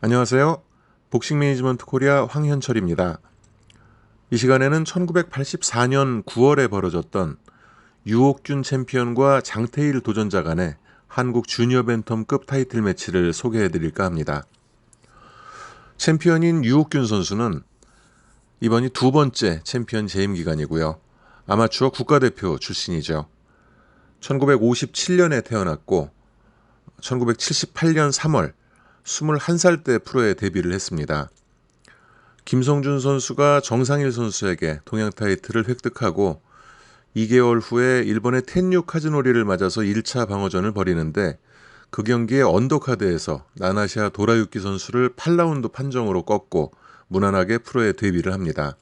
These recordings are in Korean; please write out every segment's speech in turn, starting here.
안녕하세요. 복싱 매니지먼트 코리아 황현철입니다. 이 시간에는 1984년 9월에 벌어졌던 유옥균 챔피언과 장태일 도전자 간의 한국 주니어 벤텀급 타이틀 매치를 소개해 드릴까 합니다. 챔피언인 유옥균 선수는 이번이 두 번째 챔피언 재임 기간이고요. 아마추어 국가대표 출신이죠. 1957년에 태어났고 1978년 3월 21살 때 프로에 데뷔를 했습니다. 김성준 선수가 정상일 선수에게 동양 타이틀을 획득하고 2개월 후에 일본의 텐유 카즈노리를 맞아서 1차 방어전을 벌이는데 그 경기에 언더카드에서 나나시아 도라유키 선수를 8라운드 판정으로 꺾고 무난하게 프로에 데뷔를 합니다.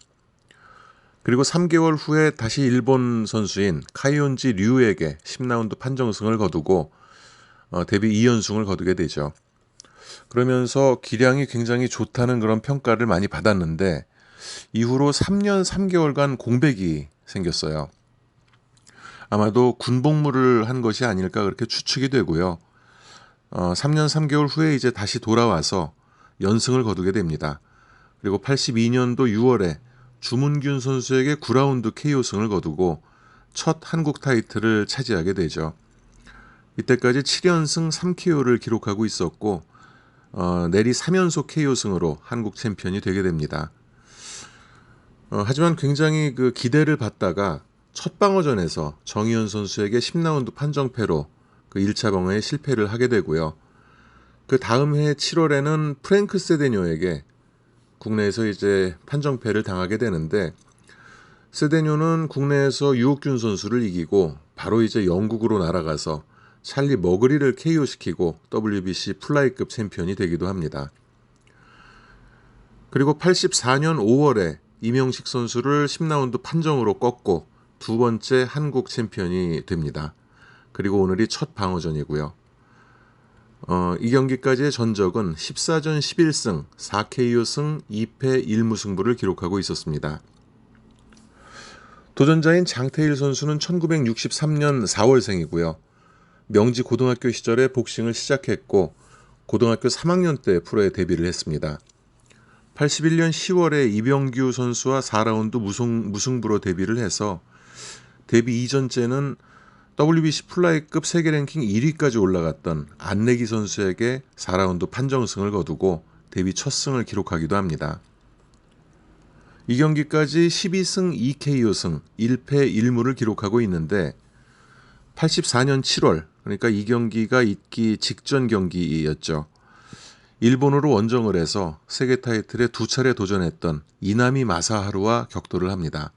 그리고 3개월 후에 다시 일본 선수인 카이온지 류에게 10라운드 판정승을 거두고 어, 데뷔 2연승을 거두게 되죠. 그러면서 기량이 굉장히 좋다는 그런 평가를 많이 받았는데 이후로 3년 3개월간 공백이 생겼어요. 아마도 군복무를 한 것이 아닐까 그렇게 추측이 되고요. 어, 3년 3개월 후에 이제 다시 돌아와서 연승을 거두게 됩니다. 그리고 82년도 6월에 주문균 선수에게 9라운드 KO승을 거두고 첫 한국 타이틀을 차지하게 되죠. 이때까지 7연승 3KO를 기록하고 있었고 어, 내리 3연속 KO승으로 한국 챔피언이 되게 됩니다. 어, 하지만 굉장히 그 기대를 받다가 첫 방어전에서 정희연 선수에게 10라운드 판정패로 그 1차 방어에 실패를 하게 되고요. 그 다음 해 7월에는 프랭크 세데뇨에게 국내에서 이제 판정패를 당하게 되는데 세데뇨는 국내에서 유옥균 선수를 이기고 바로 이제 영국으로 날아가서 찰리 머그리를 KO시키고 WBC 플라이급 챔피언이 되기도 합니다. 그리고 84년 5월에 이명식 선수를 10라운드 판정으로 꺾고 두 번째 한국 챔피언이 됩니다. 그리고 오늘이 첫 방어전이고요. 어, 이 경기까지의 전적은 14전 11승, 4KO승, 2패 1무승부를 기록하고 있었습니다. 도전자인 장태일 선수는 1963년 4월생이고요. 명지 고등학교 시절에 복싱을 시작했고 고등학교 3학년 때 프로에 데뷔를 했습니다. 81년 10월에 이병규 선수와 4라운드 무승, 무승 부로 데뷔를 해서 데뷔 이전째는 WBC 플라이급 세계 랭킹 1위까지 올라갔던 안내기 선수에게 4라운드 판정승을 거두고 데뷔 첫 승을 기록하기도 합니다. 이 경기까지 12승 2KO승 1패 1무를 기록하고 있는데 84년 7월 그러니까 이 경기가 있기 직전 경기였죠. 일본으로 원정을 해서 세계 타이틀에 두 차례 도전했던 이나미 마사하루와 격돌을 합니다.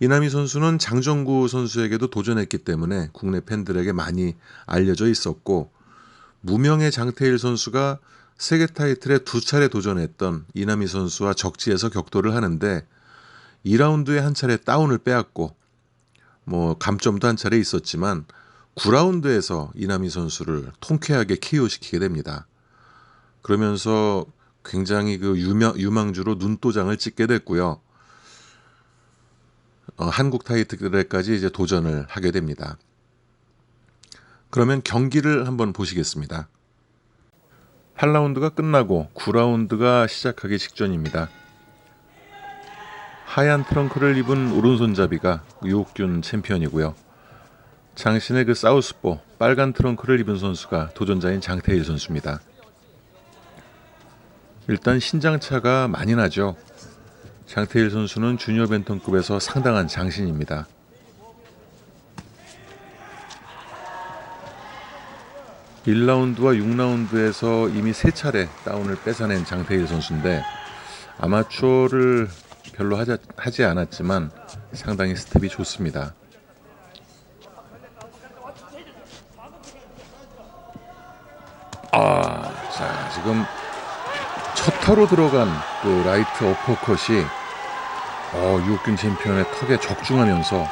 이나미 선수는 장정구 선수에게도 도전했기 때문에 국내 팬들에게 많이 알려져 있었고 무명의 장태일 선수가 세계 타이틀에 두 차례 도전했던 이나미 선수와 적지에서 격돌을 하는데 2라운드에 한 차례 다운을 빼앗고 뭐 감점도 한 차례 있었지만 9라운드에서 이나미 선수를 통쾌하게 KO시키게 됩니다. 그러면서 굉장히 그 유명, 유망주로 눈도장을 찍게 됐고요. 어, 한국 타이틀에까지 이제 도전을 하게 됩니다. 그러면 경기를 한번 보시겠습니다. 8라운드가 끝나고 9라운드가 시작하기 직전입니다. 하얀 트렁크를 입은 오른손잡이가 유옥균 챔피언이고요. 장신의 그 사우스포 빨간 트렁크를 입은 선수가 도전자인 장태일 선수입니다. 일단 신장차가 많이 나죠. 장태일 선수는 주니어 벤턴급에서 상당한 장신입니다. (1라운드와) (6라운드에서) 이미 세 차례 다운을 뺏어낸 장태일 선수인데 아마추어를 별로 하자, 하지 않았지만 상당히 스텝이 좋습니다. 지금 첫 타로 들어간 그 라이트 어퍼컷이 어, 유옥균 챔피언의 턱에 적중하면서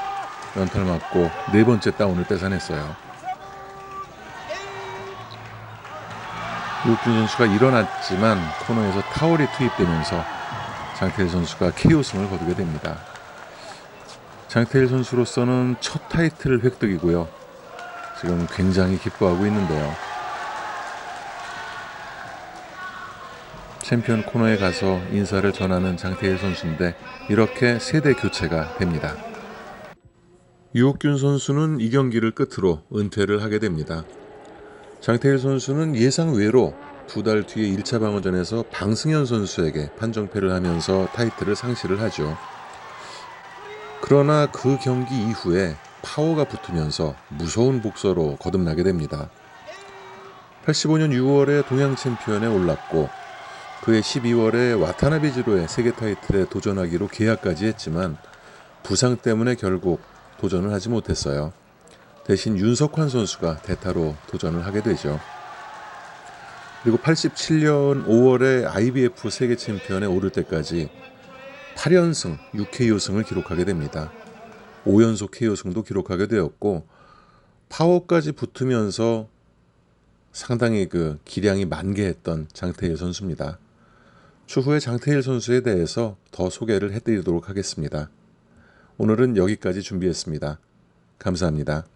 연타를 맞고 네 번째 다운을 뺏어냈어요. 유옥균 선수가 일어났지만 코너에서 타월이 투입되면서 장태일 선수가 KO승을 거두게 됩니다. 장태일 선수로서는 첫 타이틀 획득이고요. 지금 굉장히 기뻐하고 있는데요. 챔피언 코너에 가서 인사를 전하는 장태일 선수인데 이렇게 세대 교체가 됩니다. 유옥균 선수는 이 경기를 끝으로 은퇴를 하게 됩니다. 장태일 선수는 예상 외로 두 달 뒤에 1차 방어전에서 방승현 선수에게 판정패를 하면서 타이틀을 상실을 하죠. 그러나 그 경기 이후에 파워가 붙으면서 무서운 복서로 거듭나게 됩니다. 85년 6월에 동양 챔피언에 올랐고 그해 12월에 와타나베지로의 세계 타이틀에 도전하기로 계약까지 했지만 부상 때문에 결국 도전을 하지 못했어요. 대신 윤석환 선수가 대타로 도전을 하게 되죠. 그리고 87년 5월에 IBF 세계 챔피언에 오를 때까지 8연승 6KO승을 기록하게 됩니다. 5연속 KO승도 기록하게 되었고 파워까지 붙으면서 상당히 그 기량이 만개했던 장태일 선수입니다. 추후에 장태일 선수에 대해서 더 소개를 해드리도록 하겠습니다. 오늘은 여기까지 준비했습니다. 감사합니다.